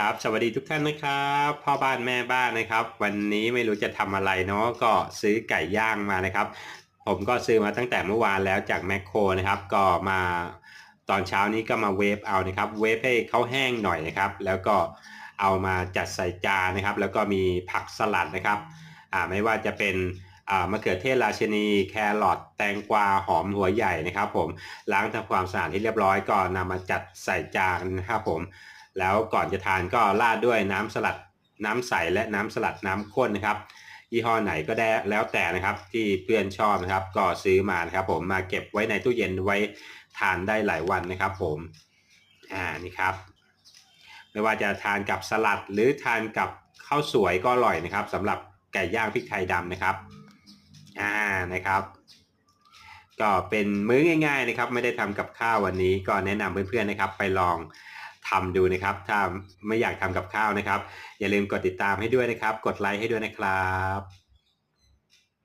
ครับสวัสดีทุกท่านนะครับพ่อบ้านแม่บ้านนะครับ วันนี้ไม่รู้จะทำอะไรเนาะก็ซื้อไก่ย่างมานะครับ ผมก็ซื้อมาตั้งแต่เมื่อวานแล้วจากแมคโครนะครับ ก็มาตอนเช้านี้ก็มาเวฟเอานะครับ เวฟให้เขาแห้งหน่อยนะครับ แล้วก็เอามาจัดใส่จานนะครับ แล้วก็มีผักสลัดนะครับอ่าไม่ว่าจะเป็นอ่ามะเขือเทศราชนีแครอทแตงกวาหอมหัวใหญ่นะครับ ผมล้างทำความสะอาดที่เรียบร้อยก็นำมาจัดใส่จานนะครับผม แล้วก่อนจะทานก็ราดด้วยน้ำสลัดน้ำใสและน้ำสลัดน้ำข้นนะครับยี่ห้อไหนก็ได้แล้วแต่นะครับที่เพื่อนชอบนะครับ ก็ซื้อมานะครับผมมาเก็บไว้ในตู้เย็นไว้ทานได้หลายวันนะครับ ผมอ่านี่ครับ ไม่ว่าจะทานกับสลัดหรือทานกับข้าวสวยก็อร่อยนะครับสำหรับไก่ย่างพริกไทยดำนะครับอ่านะครับ ก็เป็นมื้อง่าย ๆนะครับ ไม่ได้ทำกับข้าววันนี้ก็แนะนำเพื่อนๆนะครับ ไปลอง ทำดูนะครับ ถ้าไม่อยากทำกับข้าวนะครับ อย่าลืมกดติดตามให้ด้วยนะครับ กดไลค์ให้ด้วยนะครับ